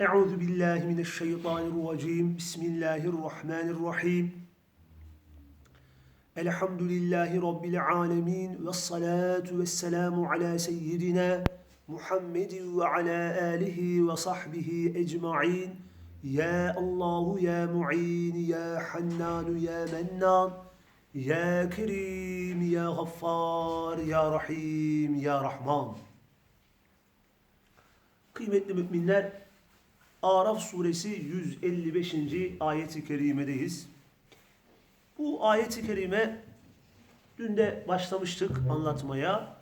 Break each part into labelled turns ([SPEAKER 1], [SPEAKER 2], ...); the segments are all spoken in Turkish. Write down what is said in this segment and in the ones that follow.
[SPEAKER 1] Euzu billahi mineşşeytanirracim. Bismillahirrahmanirrahim. Elhamdülillahi Rabbil alemin. Ve salatu ve selamu ala seyyidina Muhammedin ve ala alihi ve sahbihi ecma'in. Ya Allahu ya Mu'in ya Hannanu ya Mennan. Ya Kerim ya Gaffar ya Rahim ya Rahman. Kıymetli müminler, Araf suresi 155. ayeti kerimedeyiz. Bu ayeti kerime dün de başlamıştık anlatmaya.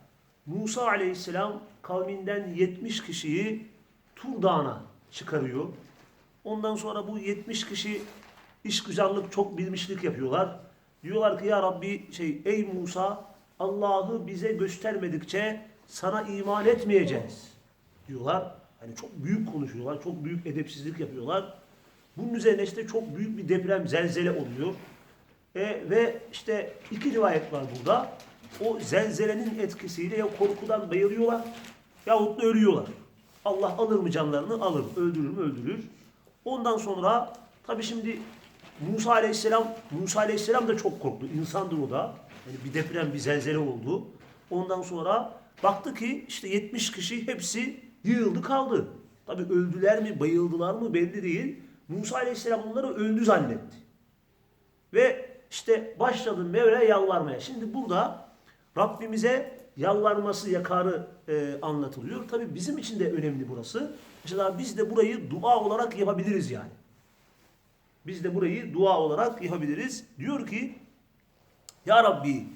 [SPEAKER 1] Musa aleyhisselam kavminden 70 kişiyi Tur Dağı'na çıkarıyor. Ondan sonra bu 70 kişi işgüzarlık çok bilmişlik yapıyorlar. Diyorlar ki ya Rabbi şey ey Musa Allah'ı bize göstermedikçe sana iman etmeyeceğiz diyorlar. Hani çok büyük konuşuyorlar, çok büyük edepsizlik yapıyorlar. Bunun üzerine işte çok büyük bir deprem, zelzele oluyor. E, ve işte iki rivayet var burada. O zelzelenin etkisiyle ya korkudan bayılıyorlar yahut da ölüyorlar. Allah alır mı canlarını? Alır. Öldürür mü? Öldürür. Ondan sonra tabi şimdi Musa Aleyhisselam Musa Aleyhisselam da çok korktu. İnsandır o da. Yani bir deprem, bir zelzele oldu. Ondan sonra baktı ki işte 70 kişi hepsi yığıldı kaldı. Tabi öldüler mi, bayıldılar mı belli değil. Musa Aleyhisselam onları öldü zannetti. Ve işte başladı Mevla'ya yalvarmaya. Şimdi burada Rabbimize yalvarması yakarı e, anlatılıyor. Tabi bizim için de önemli burası. Mesela biz de burayı dua olarak yapabiliriz yani. Biz de burayı dua olarak yapabiliriz. Diyor ki Ya Rabbi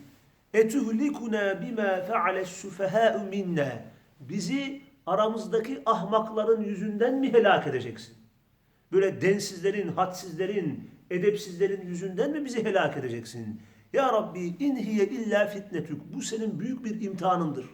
[SPEAKER 1] etuhlikuna bima fe'ales sufehâ'u minna bizi aramızdaki ahmakların yüzünden mi helak edeceksin? Böyle densizlerin, hadsizlerin, edepsizlerin yüzünden mi bizi helak edeceksin? Ya Rabbi inhiye illa fitnetük. Bu senin büyük bir imtihanındır.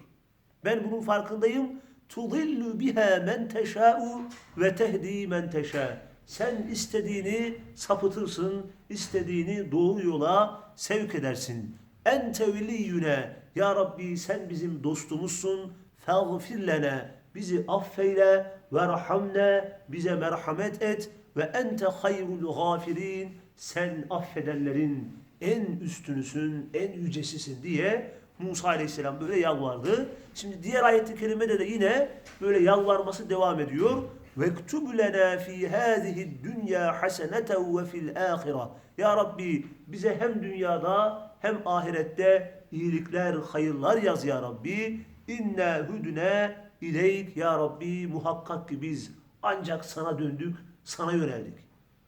[SPEAKER 1] Ben bunun farkındayım. Tudillu biha men teşâ'u ve tehdi men teşâ. Sen istediğini sapıtırsın, istediğini doğru yola sevk edersin. Ente veliyyüne. Ya Rabbi sen bizim dostumuzsun. Fâgfir lene. Bizi affeyle ve rahamne. Bize merhamet et. Ve ente hayrul gâfirin. Sen affedenlerin en üstünüsün, en yücesisin diye Musa Aleyhisselam böyle yalvardı. Şimdi diğer ayet-i kerimede de yine böyle yalvarması devam ediyor. وَاكْتُبْ لَنَا ف۪ي هَذِهِ الدُّنْيَا حَسَنَةً وَفِي الْآخِرَةِ Ya Rabbi bize hem dünyada hem ahirette iyilikler, hayırlar yaz ya Rabbi. İnne hudne ileyk ya Rabbi muhakkak ki biz ancak sana döndük, sana yöneldik.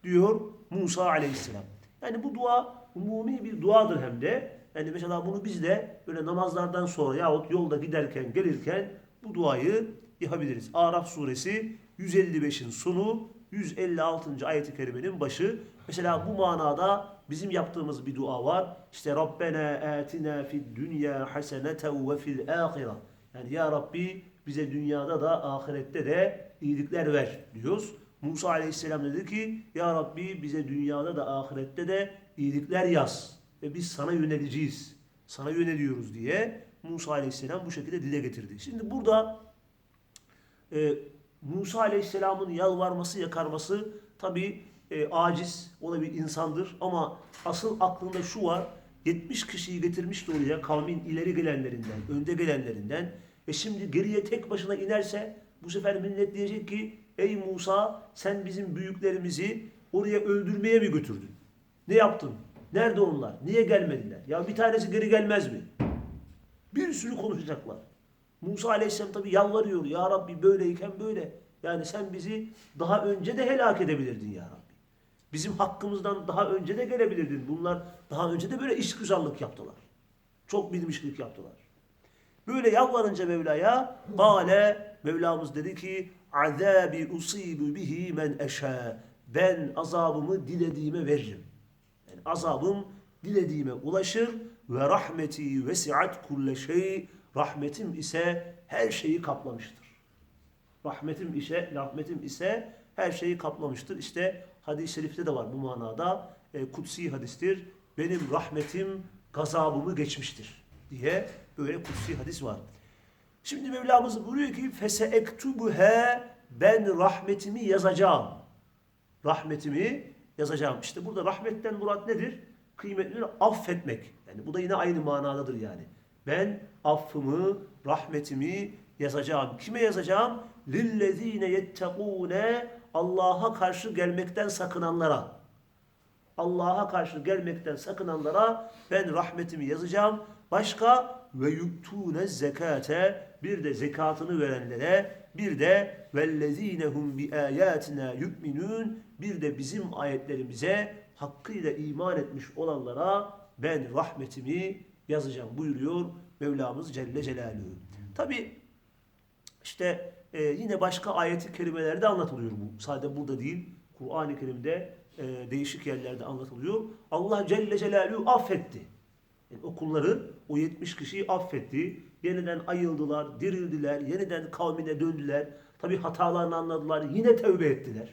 [SPEAKER 1] Diyor Musa Aleyhisselam. Yani bu dua umumi bir duadır hem de. Yani mesela bunu biz de böyle namazlardan sonra yahut yolda giderken gelirken bu duayı yapabiliriz. Araf suresi 155'in sonu 156. ayet-i kerimenin başı. Mesela bu manada bizim yaptığımız bir dua var. İşte Rabbena atina fid dünya haseneten ve fil ahire. Yani ya Rabbi bize dünyada da ahirette de iyilikler ver diyoruz. Musa aleyhisselam dedi ki ya Rabbi bize dünyada da ahirette de iyilikler yaz ve biz sana yöneleceğiz. Sana yöneliyoruz diye Musa aleyhisselam bu şekilde dile getirdi. Şimdi burada e, Musa aleyhisselamın yalvarması, yakarması tabi e, aciz, o da bir insandır ama asıl aklında şu var, 70 kişiyi getirmişti oraya kavmin ileri gelenlerinden, önde gelenlerinden. E şimdi geriye tek başına inerse bu sefer millet diyecek ki ey Musa sen bizim büyüklerimizi oraya öldürmeye mi götürdün? Ne yaptın? Nerede onlar? Niye gelmediler? Ya bir tanesi geri gelmez mi? Bir sürü konuşacaklar. Musa Aleyhisselam tabi yalvarıyor. Ya Rabbi böyleyken böyle. Yani sen bizi daha önce de helak edebilirdin ya Rabbi. Bizim hakkımızdan daha önce de gelebilirdin. Bunlar daha önce de böyle işgüzarlık yaptılar. Çok bilmişlik yaptılar. Böyle yalvarınca Mevla'ya Bale Mevlamız dedi ki azabi usibu bihi men eşâ ben azabımı dilediğime veririm. Yani azabım dilediğime ulaşır ve rahmeti vesiat kulle şey rahmetim ise her şeyi kaplamıştır. Rahmetim ise rahmetim ise her şeyi kaplamıştır. İşte hadis-i şerifte de var bu manada. E, kutsi hadistir. Benim rahmetim gazabımı geçmiştir diye böyle kutsi hadis var. Şimdi Mevlamız buyuruyor ki fese ektubuha ben rahmetimi yazacağım. Rahmetimi yazacağım. İşte burada rahmetten murat nedir? Kıymetli affetmek. Yani bu da yine aynı manadadır yani. Ben affımı, rahmetimi yazacağım. Kime yazacağım? Lillezine yettekûne Allah'a karşı gelmekten sakınanlara. Allah'a karşı gelmekten sakınanlara ben rahmetimi yazacağım. Başka ve yuktûne zekate bir de zekatını verenlere bir de vellezinehum bi ayatina yu'minun bir de bizim ayetlerimize hakkıyla iman etmiş olanlara ben rahmetimi yazacağım buyuruyor Mevlamız Celle Celaluhu. Tabi işte e, yine başka ayeti kerimelerde anlatılıyor bu. Sadece burada değil. Kur'an-ı Kerim'de e, değişik yerlerde anlatılıyor. Allah Celle Celaluhu affetti. Yani o kulları, o 70 kişiyi affetti. Yeniden ayıldılar, dirildiler, yeniden kavmine döndüler. Tabi hatalarını anladılar, yine tövbe ettiler.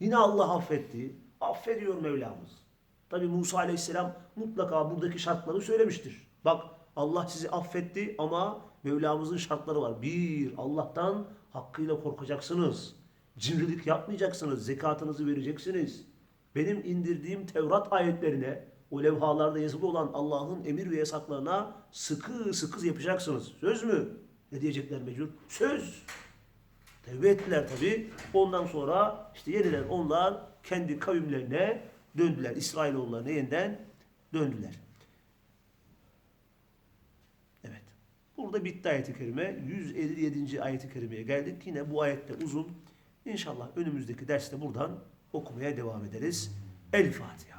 [SPEAKER 1] Yine Allah affetti. Affediyor Mevlamız. Tabi Musa Aleyhisselam mutlaka buradaki şartları söylemiştir. Bak Allah sizi affetti ama Mevlamızın şartları var. Bir, Allah'tan hakkıyla korkacaksınız. Cimrilik yapmayacaksınız. Zekatınızı vereceksiniz. Benim indirdiğim Tevrat ayetlerine, o levhalarda yazılı olan Allah'ın emir ve yasaklarına sıkı sıkı yapacaksınız. Söz mü? Ne diyecekler mecbur? Söz. Tevbe ettiler tabi. Ondan sonra işte yeniden onlar kendi kavimlerine döndüler. İsrailoğullarına yeniden döndüler. Evet. Burada bitti ayet-i kerime. 157. ayet-i kerimeye geldik. Yine bu ayette uzun. İnşallah önümüzdeki derste buradan okumaya devam ederiz. El Fatiha.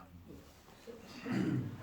[SPEAKER 1] Mm-hmm.